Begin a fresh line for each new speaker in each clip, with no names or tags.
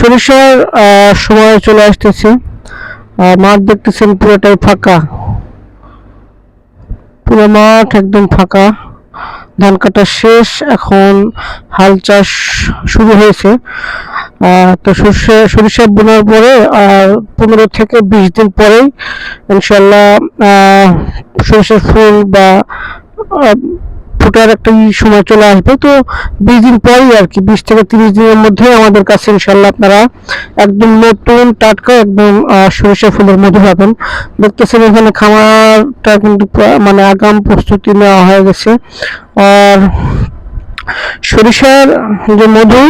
সরিষার সময় চলে আসতেছে। মাঠ দেখতেছেন পুরোটাই ফাঁকা। পুরো মাঠ একদম ফাঁকা। ধান কাটা শেষ, এখন হাল চাষ শুরু হয়েছে। তো সরষে, সরিষা বোনার পরে আর পনেরো থেকে বিশ দিন পরেই ইনশাল্লাহ সরিষার ফুল বা ফোটার একটা সময় চলে আসবে। তো বিশ দিন পরই আর কি, বিশ থেকে তিরিশ দিনের মধ্যে আমাদের কাছে ইনশাল্লাহ আপনারা একদম নতুন টাটকা একদম সরিষা ফুলের মধু পাবেন। দেখতেছেন এখানে খামারটা কিন্তু মানে আগাম প্রস্তুতি নেওয়া হয়ে গেছে। আর সরিষার যে মধু,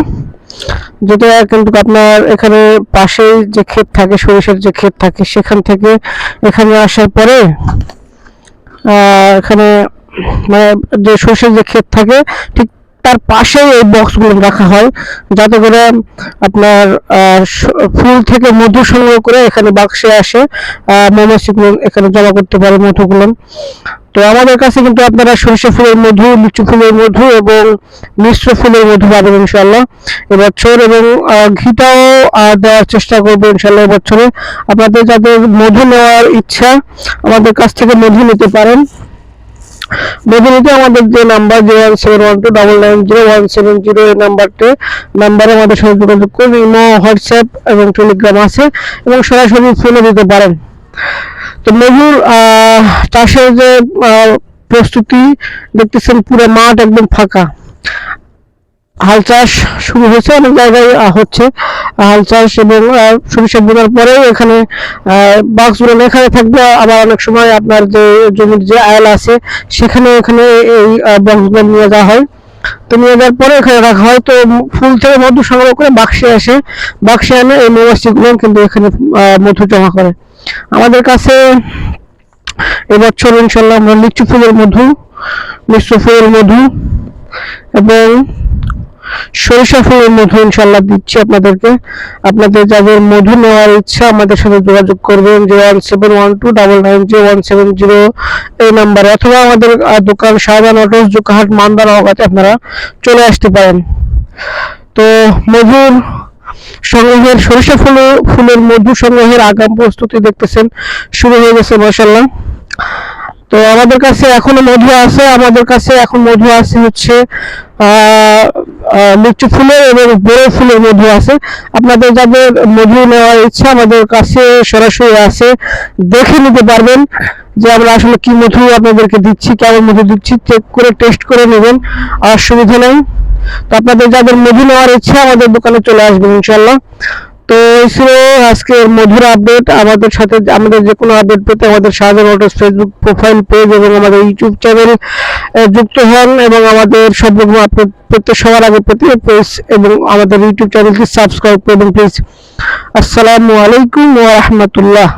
যেটা কিন্তু আপনার এখানে পাশেই যে ক্ষেত থাকে, সরিষার যে ক্ষেত থাকে, সেখান থেকে এখানে আসার পরে এখানে যে সর্ষের যে ক্ষেত থাকে, ঠিক তার পাশেই এই বক্সগুলো রাখা হয়, যাতে করে আপনার ফুল থেকে মধু সংগ্রহ করে এখানে বাক্সে আসে মৌমাছিগুলো এখানে জমা করতে পারে মধুগুলো। তো আমাদের কাছে কিন্তু আপনারা সরিষা ফুলের মধু, লিচু ফুলের মধু এবং মিশ্র ফুলের মধু পাবেন ইনশাল্লাহ এবছর এবং ঘিটাও দেওয়ার চেষ্টা করব ইনশাল্লাহ এবছরে। আপনাদের যাদের মধু নেওয়ার ইচ্ছা, আমাদের কাছ থেকে মধু নিতে পারেন। মধুমিতে আমাদের যে number zero one seven one two double nine zero one seven zero এই নাম্বারটি নাম্বারে আমাদের সঙ্গে যোগাযোগ করুন, ইমো, হোয়াটসঅ্যাপ এবং টেলিগ্রাম আছে এবং সরাসরি ফোনে দিতে পারেন। তো মজুর চাষের যে প্রস্তুতি দেখতেছেন পুরো মাঠ একদম ফাঁকা। হাল চাষ শুরু হয়েছে, অনেক জায়গায় হচ্ছে হাল চাষ এবং সরিষা বোনার পরেও এখানে বাক্সগুলো এখানে থাকবে। আবার অনেক সময় আপনার যে জমির যে আয়াল আছে সেখানে এখানে এই বক্সগুলো নিয়ে যাওয়া হয়। তো নিয়ে যাওয়ার পরে এখানে রাখা হয়। তো ফুল থেকে মধু সংগ্রহ করে বাক্সে আসে। বাক্সে এনে এই মৌমাছিগুলো কিন্তু এখানে মধু জমা করে। আমাদের কাছে এবছর ইনশাল্লাহ আমরা লিচু ফুলের মধু, মিশ্র ফুলের মধু এবং সরিষা ফুলের মধু ইনশাল্লাহ দিচ্ছি আপনাদেরকে। আপনাদের যাদের মধু নেওয়ার ইচ্ছা আমাদের সাথে যোগাযোগ করবেন, zero one seven one two double nine zero one seven zero এই নাম্বারে, অথবা আমাদের দোকান শাহজাহান অটোস, জোকাহাট, মান্দার নওগাঁতে আপনারা চলে আসতে পারেন। তো মধুর সংগ্রহের, সরিষা ফুলের ফুলের মধু সংগ্রহের আগাম প্রস্তুতি দেখতেছেন, শুরু হয়ে গেছে মাসাল্লাহ তো আমাদের কাছে এখনও মধু আছে, আমাদের কাছে এখন মধু আছে হচ্ছে লিচু ফুলের এবং বড় ফুলের মধু আছে। আপনাদের যাদের মধু নেওয়ার ইচ্ছা আমাদের কাছে সরাসরি আছে দেখে নিতে পারবেন যে আমরা আসলে কি মধু আপনাদেরকে দিচ্ছি, কেমন মধু দিচ্ছি। চেক করে, টেস্ট করে নেবেন, আর সুবিধা নেই। তো আপনাদের যাদের মধু নেওয়ার ইচ্ছা আমাদের দোকানে চলে আসবেন ইনশাল্লাহ তো এই ছিল আজকের মধুর আপডেট। আমাদের সাথে আমাদের যে কোনো আপডেট পেতে আমাদের সাহায্য অটোস ফেসবুক প্রোফাইল পেজ এবং আমাদের ইউটিউব চ্যানেল যুক্ত হন এবং আমাদের সব রকম আপডেট পেতে সবার আগে পেতে পেজ এবং আমাদের ইউটিউব চ্যানেলটি সাবস্ক্রাইব করবেন প্লিজ আসসালামু আলাইকুম ওয়া রাহমাতুল্লাহ।